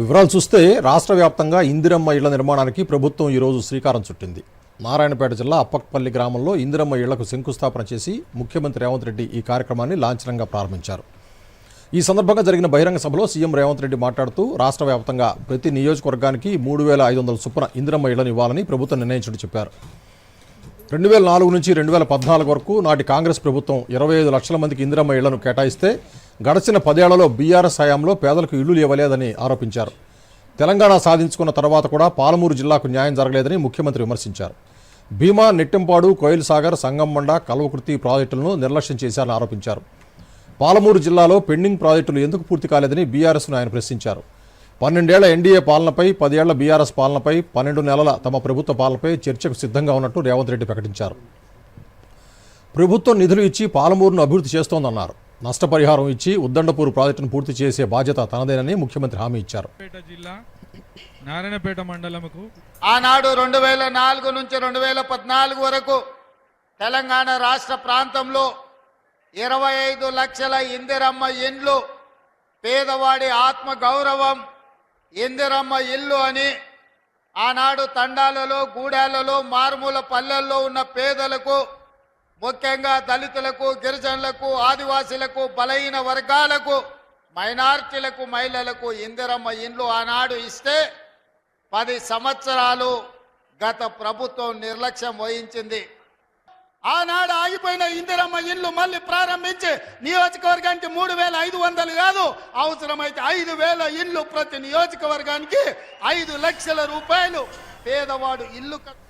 వివరాలు చూస్తే రాష్ట్ర వ్యాప్తంగా ఇందిరమ్మ ఇళ్ళ నిర్మాణానికి ప్రభుత్వం ఈరోజు శ్రీకారం చుట్టింది. నారాయణపేట జిల్లా అప్పక్పల్లి గ్రామంలో ఇందిరమ్మ ఇళ్ళకు శంకుస్థాపన చేసి ముఖ్యమంత్రి రేవంత్ రెడ్డి ఈ కార్యక్రమాన్ని లాంఛనంగా ప్రారంభించారు. ఈ సందర్భంగా జరిగిన బహిరంగ సభలో సీఎం రేవంత్ రెడ్డి మాట్లాడుతూ రాష్ట్ర వ్యాప్తంగా ప్రతి నియోజకవర్గానికి మూడు వేల ఐదు వందల చొప్పున ఇందిరమ్మ ఇళ్ళను ఇవ్వాలని ప్రభుత్వం నిర్ణయించడం చెప్పారు. రెండు వేల నాలుగు నుంచి రెండు వేల పద్నాలుగు వరకు నాటి కాంగ్రెస్ ప్రభుత్వం ఇరవై ఐదు లక్షల మందికి ఇందిరమ్మ ఇళ్ళను కేటాయిస్తే గడిచిన పదేళ్ళలో బీఆర్ఎస్ హయాంలో పేదలకు ఇళ్ళు ఇవ్వలేదని ఆరోపించారు. తెలంగాణ సాధించుకున్న తర్వాత కూడా పాలమూరు జిల్లాకు న్యాయం జరగలేదని ముఖ్యమంత్రి విమర్శించారు. భీమా నెట్టెంపాడు కోయిల్ సాగర్ సంగమ్మండ కల్వకుర్తి ప్రాజెక్టులను నిర్లక్ష్యం చేశారని ఆరోపించారు. పాలమూరు జిల్లాలో పెండింగ్ ప్రాజెక్టులు ఎందుకు పూర్తి కాలేదని బీఆర్ఎస్ను ఆయన ప్రశ్నించారు. పన్నెండేళ్ళ ఎన్డీఏ పాలనపై పదేళ్ళ బీఆర్ఎస్ పాలనపై పన్నెండు నెలల తమ ప్రభుత్వ పాలనపై చర్చకు సిద్ధంగా ఉన్నట్టు రేవంత్ రెడ్డి ప్రకటించారు. ప్రభుత్వం నిధులు ఇచ్చి పాలమూరును అభివృద్ధి చేస్తోందన్నారు. నష్టపరిహారం ఇచ్చి ఉద్దండపూర్ ప్రాజెక్టును పూర్తి చేసే బాధ్యత తనదేనని ముఖ్యమంత్రి హామీ ఇచ్చారు. పేట జిల్లా నారాయణపేట మండలముకు ఆనాడు రెండు వేల నాలుగు నుంచి రెండు వేల పద్నాలుగు వరకు తెలంగాణ రాష్ట్ర ప్రాంతంలో ఇరవై ఐదు లక్షల ఇందిరమ్మ ఇండ్లు పేదవాడి ఆత్మ గౌరవం ఇందిరమ్మ ఇల్లు అని ఆనాడు తండాలలో గూడాలలో మారుమూల పల్లెల్లో ఉన్న పేదలకు ముఖ్యంగా దళితులకు గిరిజనులకు ఆదివాసీలకు బలహీన వర్గాలకు మైనార్టీలకు మహిళలకు ఇందిరమ్మ ఇండ్లు ఆనాడు ఇస్తే పది సంవత్సరాలు గత ప్రభుత్వం నిర్లక్ష్యం వహించింది. ఆనాడు ఆగిపోయిన ఇందిరమ్మ ఇల్లు మళ్ళీ ప్రారంభించి నియోజకవర్గానికి మూడు వేల ఐదు వందలు కాదు అవసరమైతే ఐదు వేల ఇల్లు ప్రతి నియోజకవర్గానికి ఐదు లక్షల రూపాయలు. పేదవాడు ఇల్లు కట్-